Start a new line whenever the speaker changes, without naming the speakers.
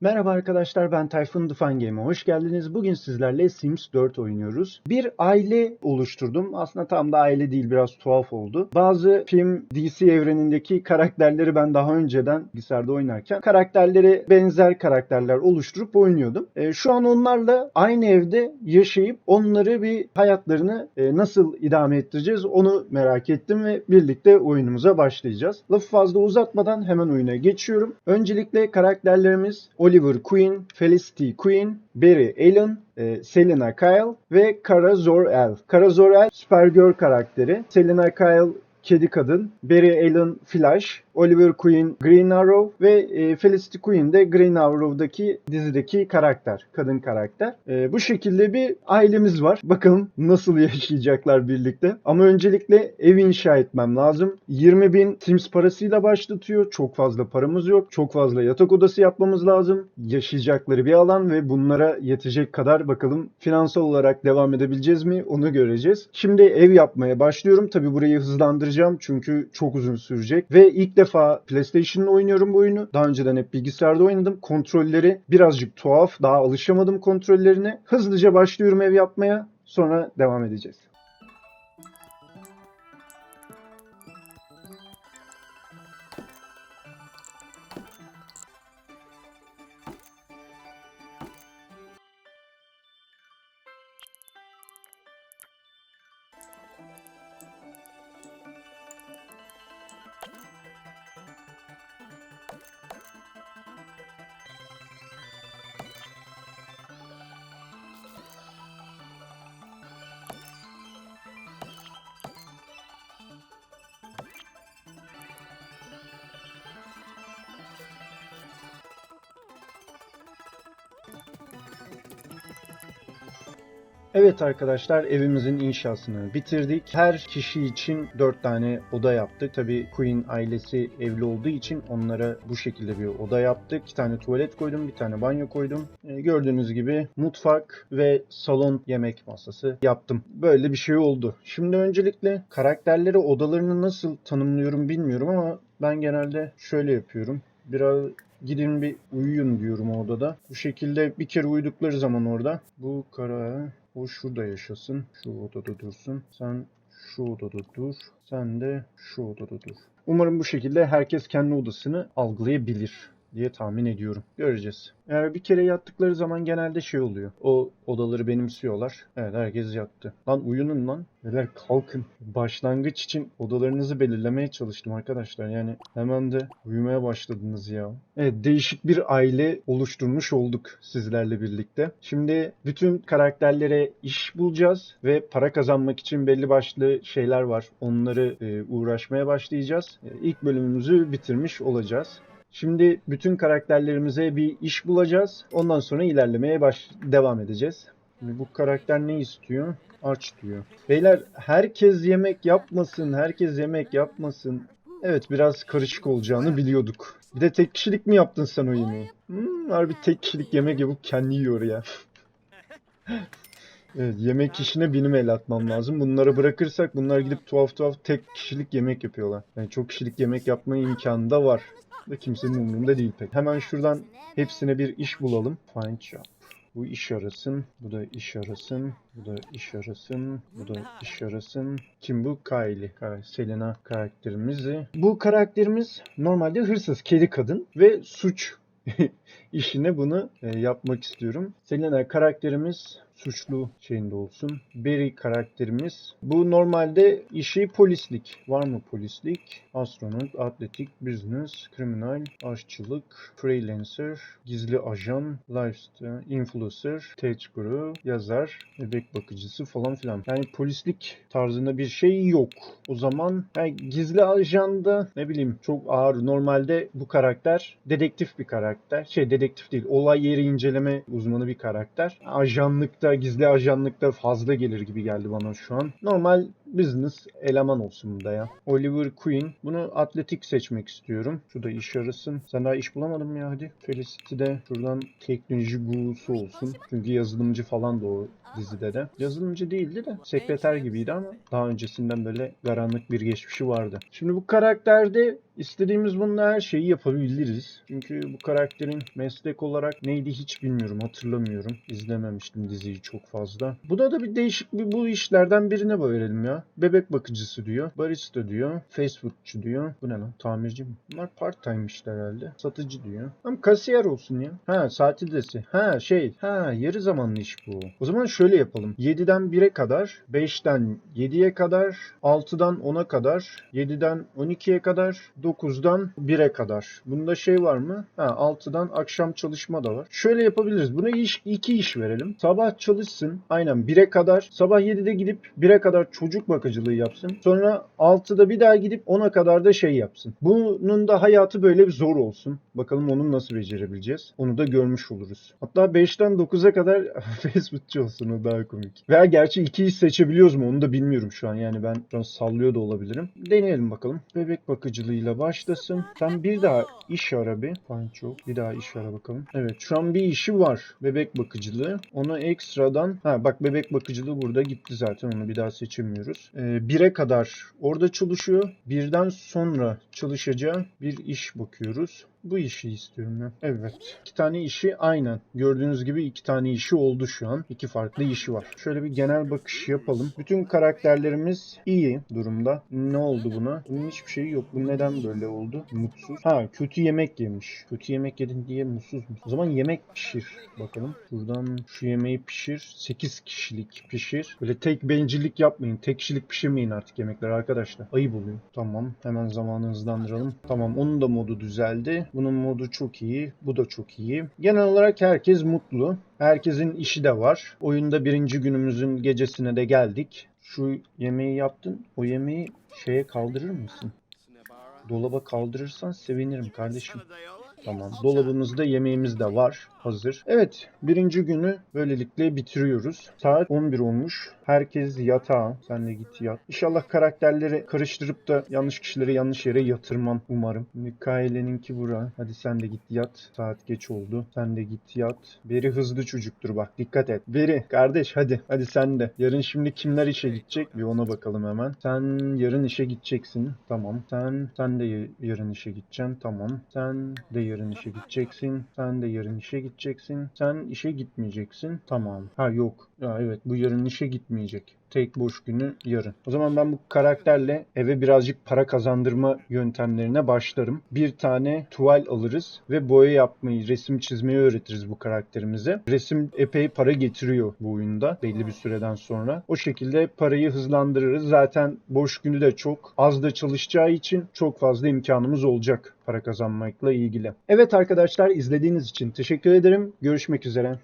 Merhaba arkadaşlar ben Tayfun The Fun Game'e hoş geldiniz. Bugün sizlerle Sims 4 oynuyoruz. Bir aile oluşturdum. Aslında tam da aile değil biraz tuhaf oldu. Bazı film DC evrenindeki karakterleri ben daha önceden bilgisayarda oynarken karakterleri benzer karakterler oluşturup oynuyordum. E, şu an onlarla aynı evde yaşayıp onları bir hayatlarını e, nasıl idame ettireceğiz onu merak ettim ve birlikte oyunumuza başlayacağız. Lafı fazla uzatmadan hemen oyuna geçiyorum. Öncelikle karakterlerimiz Oliver Queen, Felicity Queen, Barry Allen, e, Selena Kyle ve Kara Zor-El. Kara Zor-El Supergirl karakteri. Selena Kyle Kedi Kadın, Barry Allen Flash, Oliver Queen Green Arrow ve e, Felicity Queen de Green Arrow'daki dizideki karakter, kadın karakter. E, bu şekilde bir ailemiz var. Bakalım nasıl yaşayacaklar birlikte. Ama öncelikle ev inşa etmem lazım. 20 bin Sims parasıyla başlatıyor. Çok fazla paramız yok. Çok fazla yatak odası yapmamız lazım. Yaşayacakları bir alan ve bunlara yetecek kadar bakalım finansal olarak devam edebileceğiz mi onu göreceğiz. Şimdi ev yapmaya başlıyorum. Tabi burayı hızlandıracağım çünkü çok uzun sürecek. Ve ilk defa PlayStation'da oynuyorum bu oyunu. Daha önceden hep bilgisayarda oynadım. Kontrolleri birazcık tuhaf. Daha alışamadım kontrollerine. Hızlıca başlıyorum ev yapmaya. Sonra devam edeceğiz. Evet arkadaşlar evimizin inşasını bitirdik. Her kişi için 4 tane oda yaptık. Tabi Queen ailesi evli olduğu için onlara bu şekilde bir oda yaptık. 2 tane tuvalet koydum, bir tane banyo koydum. Ee, gördüğünüz gibi mutfak ve salon yemek masası yaptım. Böyle bir şey oldu. Şimdi öncelikle karakterleri odalarını nasıl tanımlıyorum bilmiyorum ama ben genelde şöyle yapıyorum. Biraz gidin bir uyuyun diyorum o odada. Bu şekilde bir kere uyudukları zaman orada bu kara o şurada yaşasın. Şu odada dursun. Sen şu odada dur. Sen de şu odada dur. Umarım bu şekilde herkes kendi odasını algılayabilir diye tahmin ediyorum. Göreceğiz. Eğer bir kere yattıkları zaman genelde şey oluyor. O odaları benimsiyorlar. Evet herkes yattı. Lan uyunun lan. Beyler kalkın. Başlangıç için odalarınızı belirlemeye çalıştım arkadaşlar. Yani hemen de uyumaya başladınız ya. Evet değişik bir aile oluşturmuş olduk sizlerle birlikte. Şimdi bütün karakterlere iş bulacağız ve para kazanmak için belli başlı şeyler var. Onları e, uğraşmaya başlayacağız. E, ilk bölümümüzü bitirmiş olacağız. Şimdi bütün karakterlerimize bir iş bulacağız. Ondan sonra ilerlemeye baş devam edeceğiz. Şimdi bu karakter ne istiyor? Aç diyor. Beyler herkes yemek yapmasın, herkes yemek yapmasın. Evet biraz karışık olacağını biliyorduk. Bir de tek kişilik mi yaptın sen o yemeği? Hmm, harbi tek kişilik yemek yapıp kendi yiyor ya. Evet, yemek işine benim el atmam lazım. Bunları bırakırsak bunlar gidip tuhaf tuhaf tek kişilik yemek yapıyorlar. Yani çok kişilik yemek yapma imkanı da var. Da kimsenin umurunda değil pek. Hemen şuradan hepsine bir iş bulalım. Find job. Bu iş arasın, bu da iş arasın, bu da iş arasın, bu da iş arasın. Kim bu? Kylie. Selena karakterimizi. Bu karakterimiz normalde hırsız, kedi kadın ve suç işine bunu e, yapmak istiyorum. Selena karakterimiz suçlu şeyinde olsun. Barry karakterimiz. Bu normalde işi polislik. Var mı polislik? Astronot, atletik, business, kriminal, aşçılık, freelancer, gizli ajan, lifestyle, influencer, tech guru, yazar, bebek bakıcısı falan filan. Yani polislik tarzında bir şey yok. O zaman yani gizli ajanda ne bileyim çok ağır. Normalde bu karakter dedektif bir karakter. Şey dedektif değil. Olay yeri inceleme uzmanı bir karakter. Ajanlıkta, gizli ajanlıkta fazla gelir gibi geldi bana şu an. Normal business eleman olsun bunda ya. Oliver Queen. Bunu atletik seçmek istiyorum. Şurada iş arasın. Sen daha iş bulamadın mı ya hadi. Felicity de şuradan teknoloji gurusu olsun. Çünkü yazılımcı falan da o dizide de. Yazılımcı değildi de sekreter gibiydi ama daha öncesinden böyle karanlık bir geçmişi vardı. Şimdi bu karakterde İstediğimiz bununla her şeyi yapabiliriz. Çünkü bu karakterin meslek olarak neydi hiç bilmiyorum, hatırlamıyorum. İzlememiştim diziyi çok fazla. Bu da da bir değişik bir bu işlerden birine verelim ya. Bebek bakıcısı diyor, barista diyor, fast foodçu diyor. Bu ne lan? Tamirci mi? Bunlar part time işler herhalde. Satıcı diyor. Ama kasiyer olsun ya. Ha saati desi. Ha şey. Ha yarı zamanlı iş bu. O zaman şöyle yapalım. 7'den 1'e kadar, 5'ten 7'ye kadar, 6'dan 10'a kadar, 7'den 12'ye kadar, 9'dan 1'e kadar. Bunda şey var mı? Ha 6'dan akşam çalışma da var. Şöyle yapabiliriz. Buna iş, iki iş verelim. Sabah çalışsın. Aynen 1'e kadar. Sabah 7'de gidip 1'e kadar çocuk bakıcılığı yapsın. Sonra 6'da bir daha gidip 10'a kadar da şey yapsın. Bunun da hayatı böyle bir zor olsun. Bakalım onu nasıl becerebileceğiz. Onu da görmüş oluruz. Hatta 5'ten 9'a kadar Facebookçu olsun o daha komik. Veya gerçi iki iş seçebiliyoruz mu onu da bilmiyorum şu an. Yani ben şu an sallıyor da olabilirim. Deneyelim bakalım. Bebek bakıcılığıyla başlasın. Sen bir daha iş ara bir. Panço. Bir daha iş ara bakalım. Evet şu an bir işi var. Bebek bakıcılığı. Ona ekstradan ha bak bebek bakıcılığı burada gitti zaten. Onu bir daha seçemiyoruz. Ee, bire kadar orada çalışıyor. Birden sonra çalışacağı bir iş bakıyoruz. Bu işi istiyorum ben. Evet. İki tane işi aynen. Gördüğünüz gibi iki tane işi oldu şu an. İki farklı işi var. Şöyle bir genel bakış yapalım. Bütün karakterlerimiz iyi durumda. Ne oldu buna? Bunun hiçbir şeyi yok. Bu neden böyle oldu? Mutsuz. Ha kötü yemek yemiş. Kötü yemek yedin diye mutsuz mu? O zaman yemek pişir. Bakalım. Buradan şu yemeği pişir. 8 kişilik pişir. Böyle tek bencillik yapmayın. Tek kişilik pişirmeyin artık yemekler arkadaşlar. Ayıp oluyor. Tamam. Hemen zamanı hızlandıralım. Tamam. Onun da modu düzeldi. Bunun modu çok iyi. Bu da çok iyi. Genel olarak herkes mutlu. Herkesin işi de var. Oyunda birinci günümüzün gecesine de geldik. Şu yemeği yaptın. O yemeği şeye kaldırır mısın? Dolaba kaldırırsan sevinirim kardeşim. Tamam. Dolabımızda yemeğimiz de var. Hazır. Evet. Birinci günü böylelikle bitiriyoruz. Saat 11 olmuş. Herkes yatağa. Sen de git yat. İnşallah karakterleri karıştırıp da yanlış kişileri yanlış yere yatırmam umarım. Mikaele'ninki bura. Hadi sen de git yat. Saat geç oldu. Sen de git yat. Beri hızlı çocuktur bak. Dikkat et. Beri kardeş hadi. Hadi sen de. Yarın şimdi kimler işe gidecek? Bir ona bakalım hemen. Sen yarın işe gideceksin. Tamam. Sen sen de yarın işe gideceksin. Tamam. Sen de yarın işe gideceksin. Sen de yarın işe gideceksin. Sen işe gitmeyeceksin. Tamam. Ha yok. Ya evet bu yarın işe gitmeyecek. Tek boş günü yarın. O zaman ben bu karakterle eve birazcık para kazandırma yöntemlerine başlarım. Bir tane tuval alırız ve boya yapmayı, resim çizmeyi öğretiriz bu karakterimize. Resim epey para getiriyor bu oyunda belli bir süreden sonra. O şekilde parayı hızlandırırız. Zaten boş günü de çok az da çalışacağı için çok fazla imkanımız olacak para kazanmakla ilgili. Evet arkadaşlar izlediğiniz için teşekkür ederim. Görüşmek üzere.